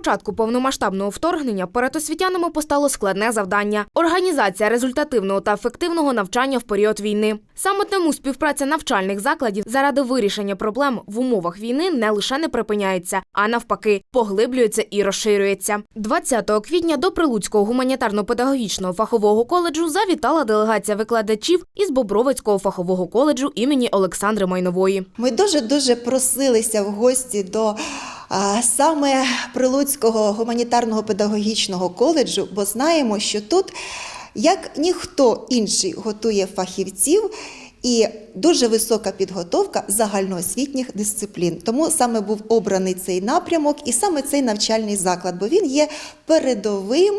початку повномасштабного вторгнення перед освітянами постало складне завдання організація результативного та ефективного навчання в період війни. Саме тому співпраця навчальних закладів заради вирішення проблем в умовах війни не лише не припиняється, а навпаки, поглиблюється і розширюється. 20 квітня до Прилуцького гуманітарно-педагогічного фахового коледжу завітала делегація викладачів із Бобровицького фахового коледжу імені Олександри Майнової. Ми дуже дуже просилися в гості до саме Прилуцького гуманітарного педагогічного коледжу, бо знаємо, що тут як ніхто інший готує фахівців. І дуже висока підготовка загальноосвітніх дисциплін. Тому саме був обраний цей напрямок і саме цей навчальний заклад, бо він є передовим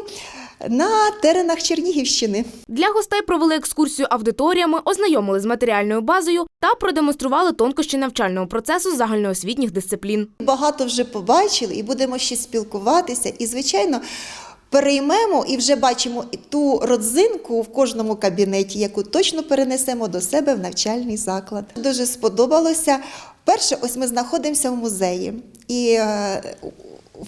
на теренах Чернігівщини. Для гостей провели екскурсію аудиторіями, ознайомили з матеріальною базою та продемонстрували тонкощі навчального процесу загальноосвітніх дисциплін. Багато вже побачили і будемо ще спілкуватися. І, звичайно, переймемо і вже бачимо ту родзинку в кожному кабінеті, яку точно перенесемо до себе в навчальний заклад. Дуже сподобалося. Перше, ось ми знаходимося в музеї. І е,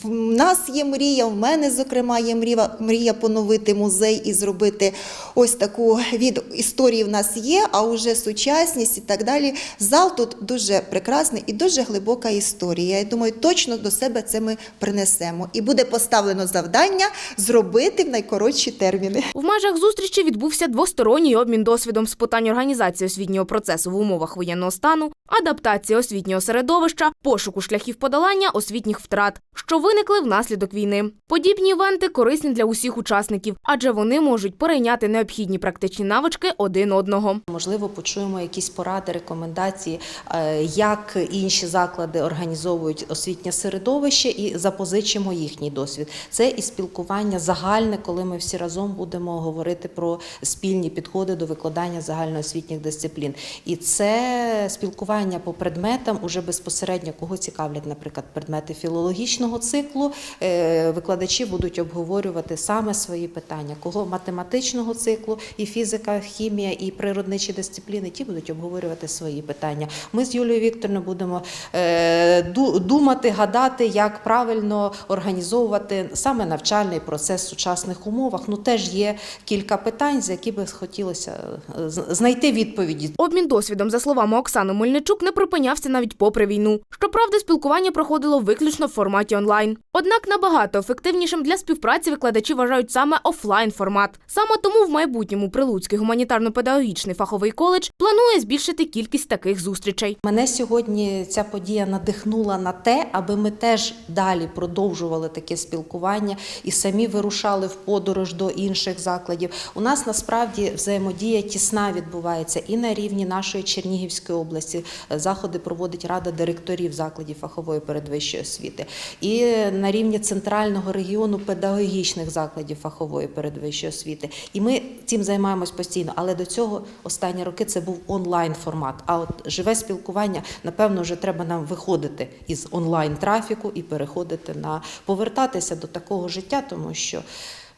в нас є мрія, в мене, зокрема, є мрія, мрія поновити музей і зробити ось таку від історії в нас є, а вже сучасність і так далі. Зал тут дуже прекрасний і дуже глибока історія. Я думаю, точно до себе це ми принесемо. І буде поставлено завдання зробити в найкоротші терміни. В межах зустрічі відбувся двосторонній обмін досвідом з питань організації освітнього процесу в умовах воєнного стану, адаптації освітнього середовища, пошуку шляхів подолання освітніх втрат, що виникли внаслідок війни. Подібні івенти корисні для усіх учасників, адже вони можуть перейняти необхідні практичні навички один одного. Можливо, почуємо якісь поради, рекомендації, е, як інші заклади організовують освітнє середовище, і запозичимо їхній досвід. Це і спілкування загальне, коли ми всі разом будемо говорити про спільні підходи до викладання загальноосвітніх дисциплін. І це спілкування по предметам уже безпосередньо кого цікавлять, наприклад, предмети філологічного циклу. Е, Викладачі будуть обговорювати саме свої питання, кого математичного циклу, і фізика, хімія, і природничі дисципліни. Ті будуть обговорювати свої питання. Ми з Юлією Вікторовною будемо е, думати, гадати, як правильно організовувати саме навчальний процес в сучасних умовах. Ну теж є кілька питань, за які би хотілося е, знайти відповіді. Обмін досвідом, за словами Оксани Мельничук, не припинявся навіть попри війну. Щоправда, спілкування проходило виключно в форматі онлайн. Однак набагато ефективнішим для співпраці викладачі вважають саме офлайн формат. Саме тому в майбутньому Прилуцький гуманітарно-педагогічний фаховий коледж планує збільшити кількість таких зустрічей. Мене сьогодні ця подія надихнула на те, аби ми теж далі продовжували таке спілкування і самі вирушали в подорож до інших закладів. У нас насправді взаємодія тісна відбувається і на рівні нашої Чернігівської області. Заходи проводить рада директорів закладів фахової передвищої освіти, і на рівні центрального регіону педагогічних закладів фахової передвищої освіти. І ми цим займаємось постійно. Але до цього останні роки це був онлайн формат. А от живе спілкування, напевно, вже треба нам виходити із онлайн трафіку і переходити на повертатися до такого життя, тому що.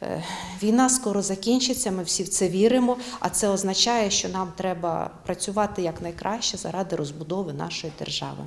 е, Війна скоро закінчиться, ми всі в це віримо, а це означає, що нам треба працювати якнайкраще заради розбудови нашої держави.